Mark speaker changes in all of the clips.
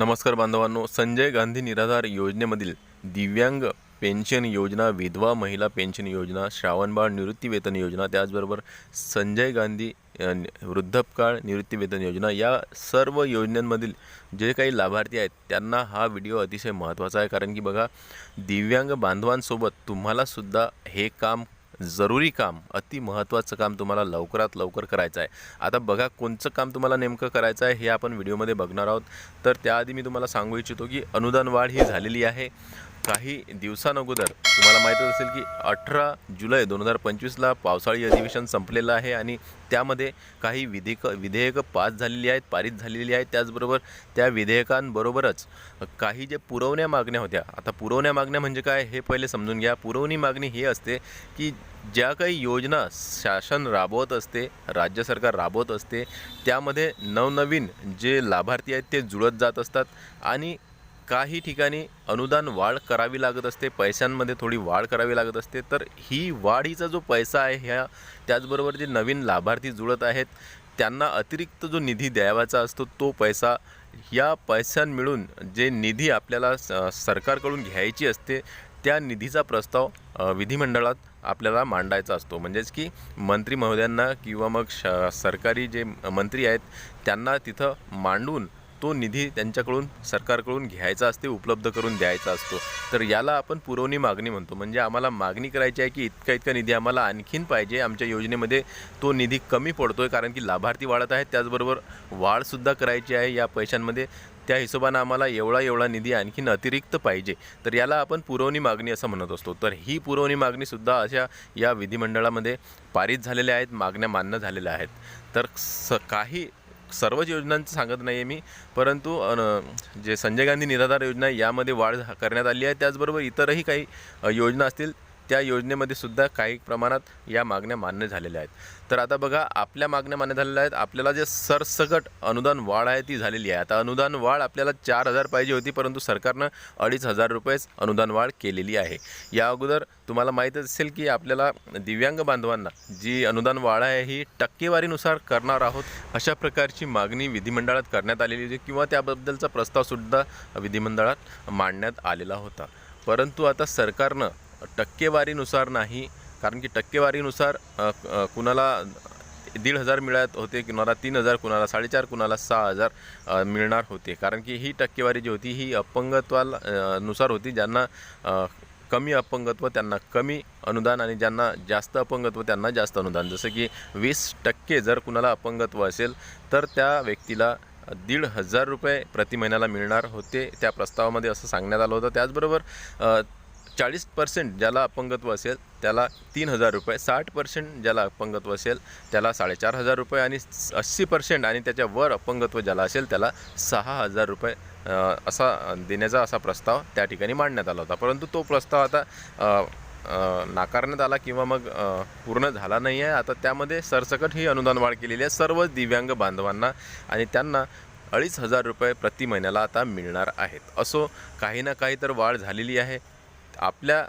Speaker 1: नमस्कार बांधवांनो संजय गांधी निराधार योजनेमधील दिव्यांग पेन्शन योजना विधवा महिला पेन्शन योजना श्रावणबाळ निवृत्तीवेतन योजना त्याचबरोबर संजय गांधी वृद्धपकाळ निवृत्तीवेतन योजना या सर्व योजनांमधील जे काही लाभार्थी आहेत त्यांना हा व्हिडिओ अतिशय महत्त्वाचा आहे. कारण की बघा दिव्यांग बांधवांसोबत तुम्हालासुद्धा हे काम जरुरी काम अति महत्त्वाचं काम तुम्हाला लवकरात लवकर करायचं आहे. आता बघा कोणचं काम तुम्हाला नेमकं करायचं आहे हे आपण व्हिडिओमध्ये बघणार आहोत. तर त्याआधी मी तुम्हाला सांगू इच्छितो की अनुदान वाढ ही झालेली आहे. काही दिवसांअगोदर तुम्हाला माहीतच असेल की अठरा जुलै दोन हजार पंचवीसला पावसाळी अधिवेशन संपलेलं आहे आणि त्यामध्ये काही विधेयक विधेयकं पास झालेली आहेत पारित झालेली आहेत. त्याचबरोबर त्या विधेयकांबरोबरच काही जे पुरवण्या मागण्या होत्या आता पुरवण्या मागण्या म्हणजे काय हे पहिले समजून घ्या. पुरवणी मागणी ही असते की ज्या काही योजना शासन राबवत असते राज्य सरकार राबवत असते त्यामध्ये नवनवीन जे लाभार्थी आहेत ते जुळत जात असतात आणि काही ठिकाणी अनुदान वाढ करावी लागत असते पैशांमध्ये थोडी वाढ करावी लागत असते तर ही वाढीचा जो पैसा आहे ह्या त्याचबरोबर जे नवीन लाभार्थी जुळत आहेत त्यांना अतिरिक्त जो निधी द्यावाचा असतो तो पैसा या पैशां मिळून जे निधी आपल्याला स- सरकारकडून घ्यायची असते त्या निधीचा प्रस्ताव विधिमंडळात आपल्याला मांडायचा असतो. म्हणजेच की मंत्री महोदयांना किंवा मग श सरकारी जे मंत्री आहेत त्यांना तिथं मांडून तो निधी त्यांच्याकडून सरकारकडून घ्यायचा असते उपलब्ध करून द्यायचा असतो. तर याला आपण पुरवणी मागणी म्हणतो. म्हणजे आम्हाला मागणी करायची आहे की इतका इतका निधी आम्हाला आणखीन पाहिजे. आमच्या योजनेमध्ये तो निधी कमी पडतो आहे कारण की लाभार्थी वाढत आहेत. त्याचबरोबर वाढसुद्धा करायची आहे या पैशांमध्ये. त्या हिशोबानं आम्हाला एवढा एवढा निधी आणखीन अतिरिक्त पाहिजे. तर याला आपण पुरवणी मागणी असं म्हणत असतो. तर ही पुरवणी मागणीसुद्धा अशा या विधिमंडळामध्ये पारित झालेल्या आहेत मागण्या मान्य झालेल्या आहेत. तर स काही सर्वच योजनांचं सांगत नाही आहे मी. परंतु जे संजय गांधी निराधार योजना यामध्ये वाढ करण्यात आली आहे. त्याचबरोबर इतरही काही योजना असतील त्या योजनेमध्ये सुद्धा काही प्रमाणात या मागण्या मान्य झालेल्या आहेत. तर आता बघा आपल्या मागण्या मान्य झालेल्या आहेत. आपल्याला जे सरसकट अनुदान वाढ आहे ती झालेली आहे. आता अनुदान वाढ आपल्याला चार हजार पाहिजे होती परंतु सरकारनं अडीच हजार रुपयेच अनुदान वाढ केलेली आहे. या अगोदर तुम्हाला माहीतच असेल की आपल्याला दिव्यांग बांधवांना जी अनुदान वाढ आहे ही टक्केवारीनुसार करणार आहोत. अशा प्रकारची मागणी विधिमंडळात करण्यात आलेली होती किंवा त्याबद्दलचा प्रस्तावसुद्धा विधिमंडळात मांडण्यात आलेला होता. परंतु आता सरकारनं टक्केवारीनुसार नाही कारण की टक्केवारीनुसार कुणाला दीड हजार मिळत होते कुणाला तीन हजार कुणाला साडेचार कुणाला सहा हजार मिळणार होते. कारण की ही टक्केवारी जी होती ही अपंगत्वाला नुसार होती ज्यांना कमी अपंगत्व त्यांना कमी अनुदान आणि ज्यांना जास्त अपंगत्व त्यांना जास्त अनुदान. जसं की वीस टक्के जर कुणाला अपंगत्व असेल तर त्या व्यक्तीला दीड हजार रुपये प्रति महिन्याला मिळणार होते. त्या प्रस्तावामध्ये असं सांगण्यात आलं होतं. त्याचबरोबर चाळीस पर्सेंट ज्याला अपंगत्व असेल त्याला तीन हजार रुपये. साठ पर्सेंट ज्याला अपंगत्व असेल त्याला साडेचार हजार रुपये. आणि अस्सी पर्सेंट आणि त्याच्यावर अपंगत्व ज्याला असेल त्याला सहा हजार रुपये असा देण्याचा असा प्रस्ताव त्या ठिकाणी मांडण्यात आला होता. परंतु तो प्रस्ताव आता नाकारण्यात आला किंवा मग पूर्ण झाला नाही आहे आता त्यामध्ये सरसकट ही अनुदान वाढ केलेली आहे. सर्व दिव्यांग बांधवांना आणि त्यांना अडीच हजार रुपये प्रति महिन्याला आता मिळणार आहेत. असो काही ना काही तर वाढ झालेली आहे. आपल्या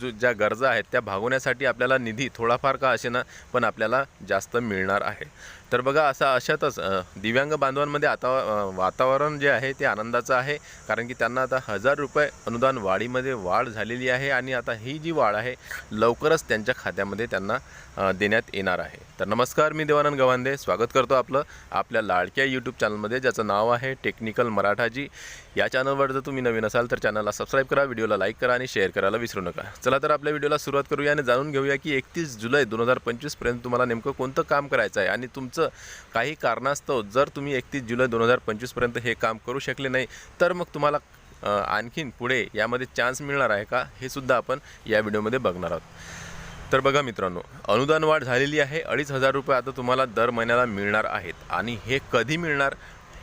Speaker 1: जो ज्या गरजा आहेत त्या भागवण्यासाठी आपल्याला निधी थोडाफार का असे ना पण आपल्याला जास्त मिळणार आहे. तर बघा असा अशातच दिव्यांग बांधवांमध्ये आता वातावरण जे आहे ते आनंदाचं आहे. कारण की त्यांना आता हजार रुपये अनुदान वाढीमध्ये वाढ झालेली आहे आणि आता ही जी वाढ आहे लवकरच त्यांच्या खात्यामध्ये त्यांना देण्यात येणार आहे. तर नमस्कार मी देवानंद गवांदे. स्वागत करतो आपलं आपल्या लाडक्या यूट्यूब चॅनलमध्ये ज्याचं नाव आहे टेक्निकल मराठाजी. या चॅनलवर जर तुम्ही नवीन असाल तर चॅनलला सबस्क्राईब करा व्हिडिओला लाईक करा आणि शेअर करायला विसरू नका. चला तर आपल्या व्हिडिओला सुरुवात करूया आणि जाणून घेऊया की एकतीस जुलै दोन हजार पंचवीसपर्यंत तुम्हाला नेमकं कोणतं काम करायचं आहे आणि तुमचं काही कारणास्तव जर तुम्ही एकतीस जुलै दोन हजार पंचवीसपर्यंत हे काम करू शकले नाही तर मग तुम्हाला आणखीन पुढे यामध्ये चान्स मिळणार आहे का हे सुद्धा आपण या व्हिडिओमध्ये बघणार आहोत. तर बघा मित्रांनो अनुदान वाढ झालेली आहे. अडीच हजार रुपये आता तुम्हाला दर महिन्याला मिळणार आहेत. आणि हे कधी मिळणार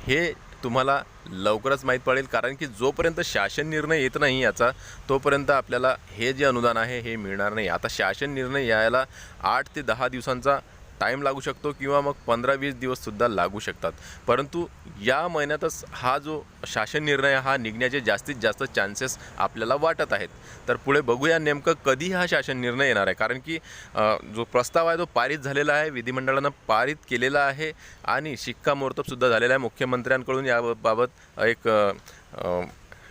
Speaker 1: हे तुम्हाला लवकरच माहीत पडेल. कारण की जोपर्यंत शासन निर्णय येत नाही याचा तोपर्यंत आपल्याला हे जे अनुदान आहे हे मिळणार नाही. आता शासन निर्णय यायला आठ ते दहा दिवसांचा टाईम लागू शकतो किंवा मग पंधरा वीस दिवससुद्धा लागू शकतात. परंतु या महिन्यातच हा जो शासन निर्णय हा निघण्याचे जास्तीत जास्त चान्सेस आपल्याला वाटत आहेत. तर पुढे बघूया नेमकं कधी हा शासन निर्णय येणार आहे. कारण की जो प्रस्ताव आहे तो पारित झालेला आहे विधिमंडळानं पारित केलेला आहे आणि शिक्कामोर्तबसुद्धा झालेला आहे. मुख्यमंत्र्यांकडून याबाबत एक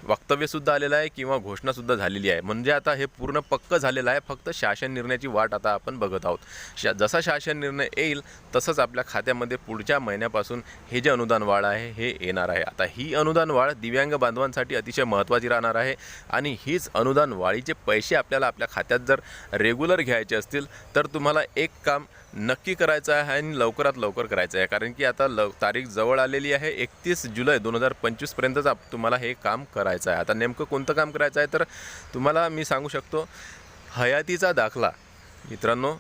Speaker 1: वक्तव्यसुद्धा आलेलं आहे किंवा घोषणासुद्धा झालेली आहे. म्हणजे आता हे पूर्ण पक्क झालेलं आहे. फक्त शासन निर्णयाची वाट आता आपण बघत आहोत. शा जसा शासन निर्णय येईल तसंच आपल्या खात्यामध्ये पुढच्या महिन्यापासून हे जे अनुदान वाढ आहे हे येणार आहे. आता ही अनुदान वाढ दिव्यांग बांधवांसाठी अतिशय महत्त्वाची राहणार आहे आणि हीच अनुदान वाढीचे पैसे आपल्याला आपल्या खात्यात जर रेग्युलर घ्यायचे असतील तर तुम्हाला एक काम नक्की करायचं आहे आणि लवकरात लवकर करायचं आहे. कारण की आता लव तारीख जवळ आलेली आहे एकतीस जुलै दोन हजार पंचवीसपर्यंतच आप तुम्हाला हे काम करायचं आहे. आता नेमकं कोणतं काम करायचं आहे तर तुम्हाला मी सांगू शकतो हयातीचा दाखला. मित्रांनो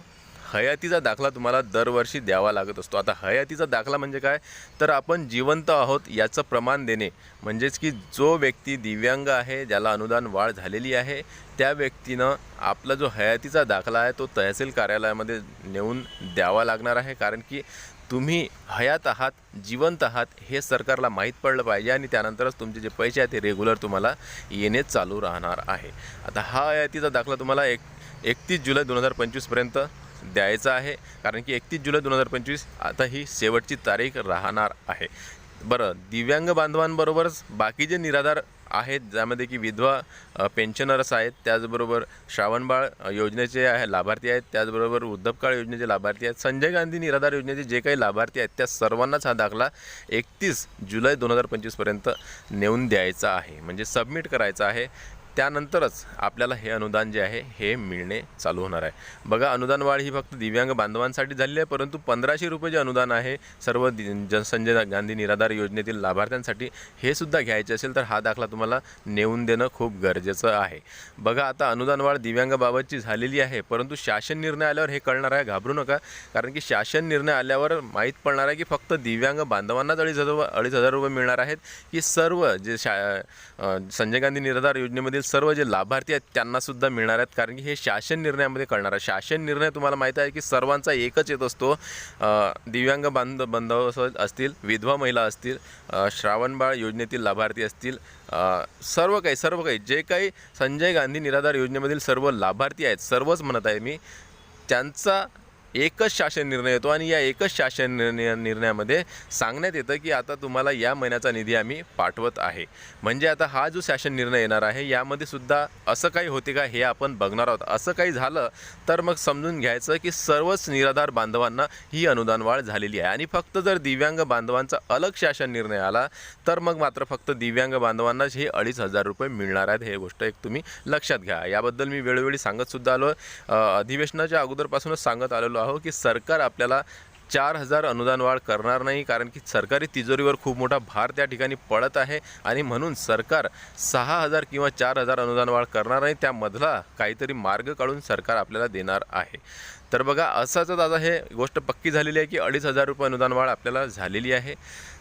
Speaker 1: हयातीचा दाखला तुम्हाला दरवर्षी द्यावा लागत असतो. आता हयातीचा दाखला म्हणजे काय? तर आपण जिवंत आहोत याचं प्रमाण देणे. म्हणजेच की जो व्यक्ती दिव्यांग आहे ज्याला अनुदान वाढ झालेली आहे त्या व्यक्तीनं आपला जो हयातीचा दाखला आहे तो तहसील कार्यालयामध्ये नेऊन द्यावा लागणार आहे. कारण की तुम्ही हयात आहात जिवंत आहात हे सरकारला माहीत पडलं पाहिजे आणि त्यानंतरच तुमचे जे पैसे आहेत ते रेग्युलर तुम्हाला येणे चालू राहणार आहे. आता हा हयातीचा दाखला तुम्हाला एक एकतीस जुलै दोन हजार पंचवीसपर्यंत द्यायचा आहे. कारण की एकतीस जुलै दोन हजार पंचवीस आता ही शेवटची तारीख राहणार आहे. बरं दिव्यांग बांधवांबरोबरच बाकी जे निराधार आहेत ज्यामध्ये की विधवा पेन्शनर्स आहेत त्याचबरोबर श्रावणबाळ योजनेचे आहे लाभार्थी आहेत त्याचबरोबर वृद्धपकाळ योजनेचे लाभार्थी आहेत संजय गांधी निराधार योजनेचे जे काही लाभार्थी आहेत त्या सर्वांनाच हा दाखला एकतीस जुलै दोन हजार पंचवीसपर्यंत नेऊन द्यायचा आहे. म्हणजे सबमिट करायचा आहे. त्यानंतरच आपल्याला हे अनुदान जे आहे हे मिळणे चालू होणार आहे. बघा अनुदान वाढ ही फक्त दिव्यांग बांधवांसाठी झालेली आहे परंतु पंधराशे रुपये जे अनुदान आहे सर्व दि जन संजय गांधी निराधार योजनेतील लाभार्थ्यांसाठी हे सुद्धा घ्यायचे असेल तर हा दाखला तुम्हाला नेऊन देणं खूप गरजेचं आहे. बघा आता अनुदान वाढ दिव्यांगाबाबतची झालेली आहे परंतु शासन निर्णय आल्यावर हे कळणार आहे. घाबरू नका कारण की शासन निर्णय आल्यावर माहीत पडणार आहे की फक्त दिव्यांग बांधवांनाच अडीच हजार अडीच हजार रुपये मिळणार आहेत की सर्व जे शा संजय गांधी निराधार योजनेमधील सर्व जे लाभार्थी आहेत त्यांनासुद्धा मिळणार आहेत. कारण की हे शासन निर्णयामध्ये कळणार आहे. शासन निर्णय तुम्हाला माहीत आहे की सर्वांचा एकच येत असतो. दिव्यांग बांध बांधव असतील विधवा महिला असतील श्रावणबाळ योजनेतील लाभार्थी असतील सर्व काही सर्व काही जे काही संजय गांधी निराधार योजनेमधील सर्व लाभार्थी आहेत सर्वच म्हणत आहे मी त्यांचा एकच शासन निर्णय येतो आणि या एकच शासन निर्णय निर्णयामध्ये सांगण्यात येतं की आता तुम्हाला या महिन्याचा निधी आम्ही पाठवत आहे. म्हणजे आता हा जो शासन निर्णय येणार आहे यामध्ये सुद्धा असं काही होते का हे आपण बघणार आहोत. असं काही झालं तर मग समजून घ्यायचं की सर्वच निराधार बांधवांना ही अनुदान वाढ झालेली आहे. आणि फक्त जर दिव्यांग बांधवांचा अलग शासन निर्णय आला तर मग मात्र फक्त दिव्यांग बांधवांनाच हे अडीच हजार रुपये मिळणार आहेत. हे गोष्ट एक तुम्ही लक्षात घ्या. याबद्दल मी वेळोवेळी सांगतसुद्धा आलो. अधिवेशनाच्या अगोदरपासूनच सांगत आलेलो आहो की सरकार आपल्याला चार हजार अनुदान वाढ करणार नाही कारण की सरकारी तिजोरीवर खूप मोठा भार त्या ठिकाणी पडत आहे आणि म्हणून सरकार सहा हजार किंवा चार हजार अनुदान वाढ करणार नाही त्यामधला काहीतरी मार्ग काढून सरकार आपल्याला देणार आहे. तर बघा असंच आता हे गोष्ट पक्की झालेली आहे की अडीच हजार रुपये अनुदान वाढ आपल्याला झालेली आहे.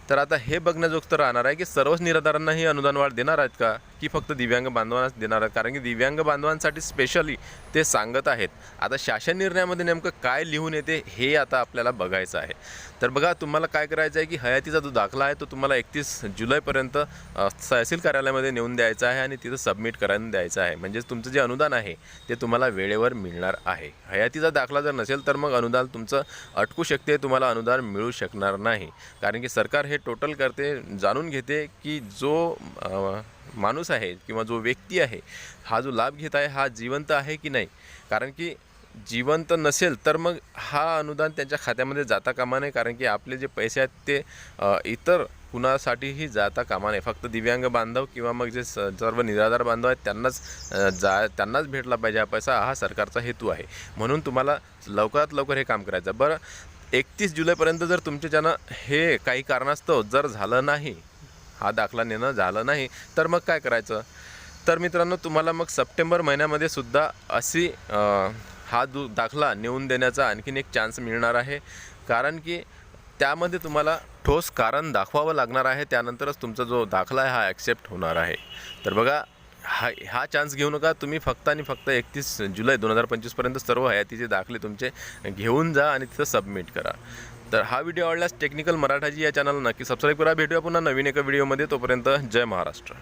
Speaker 1: तर आता हे बघण्याजोगतं राहणार आहे की सर्वच निराधारांना ही अनुदान वाढ देणार आहेत का? की फक्त दिव्यांग बांधवांनाच देणार आहेत? कारण की दिव्यांग बांधवांसाठी स्पेशली ते सांगत आहेत. आता शासन निर्णयामध्ये नेमकं काय लिहून येते हे आता आपल्याला बघायचं आहे. तर बघा तुम्हाला काय करायचं आहे की हयातीचा जो दाखला आहे तो तुम्हाला एकतीस जुलैपर्यंत तहसील कार्यालयामध्ये नेऊन द्यायचा आहे आणि तिथं सबमिट करायला द्यायचं आहे. म्हणजेच तुमचं जे अनुदान आहे ते तुम्हाला वेळेवर मिळणार आहे. हयातीचा दाखला जर नसेल तर मग अनुदान तुमचं अटकू शकते तुम्हाला अनुदान मिळू शकणार नाही. कारण की सरकार हे हे टोटल करते जाणून घेते की जो माणूस आहे किंवा जो व्यक्ती आहे हा जो लाभ घेत आहे हा जिवंत आहे की नाही? कारण की जिवंत नसेल तर मग हा अनुदान त्यांच्या खात्यामध्ये जाता कामा नये. कारण की आपले जे पैसे आहेत ते इतर कुणासाठीही जाता कामा नये. फक्त दिव्यांग बांधव किंवा मग जे सर्व निराधार बांधव आहेत त्यांनाच जा त्यांनाच भेटला पाहिजे हा पैसा हा सरकारचा हेतू आहे. म्हणून तुम्हाला लवकरात लवकर हे काम करायचं बरं एकतीस जुलैपर्यंत जर तुमच्याच्यानं हे काही कारणास्तव जर झालं नाही हा दाखला नेणं झालं नाही तर मग काय करायचं? तर मित्रांनो तुम्हाला मग सप्टेंबर महिन्यामध्ये सुद्धा अशी हा दु दाखला नेऊन देण्याचा आणखीन एक चान्स मिळणार आहे. कारण की त्यामध्ये तुम्हाला ठोस कारण दाखवावं लागणार आहे. त्यानंतरच तुमचा जो दाखला आहे हा ॲक्सेप्ट होणार आहे. तर बघा हा हा चान्स घेऊ नका. तुम्ही फक्त आणि फक्त एकतीस जुलै दोन हजार पंचवीसपर्यंत सर्व हयातीचे दाखले तुमचे घेऊन जा आणि तिथं सबमिट करा. तर हा व्हिडिओ आवडल्यास टेक्निकल मराठाजी या चॅनलला नक्की सबस्क्राईब करा. भेटूया पुन्हा नवीन एका व्हिडिओमध्ये तोपर्यंत जय महाराष्ट्र.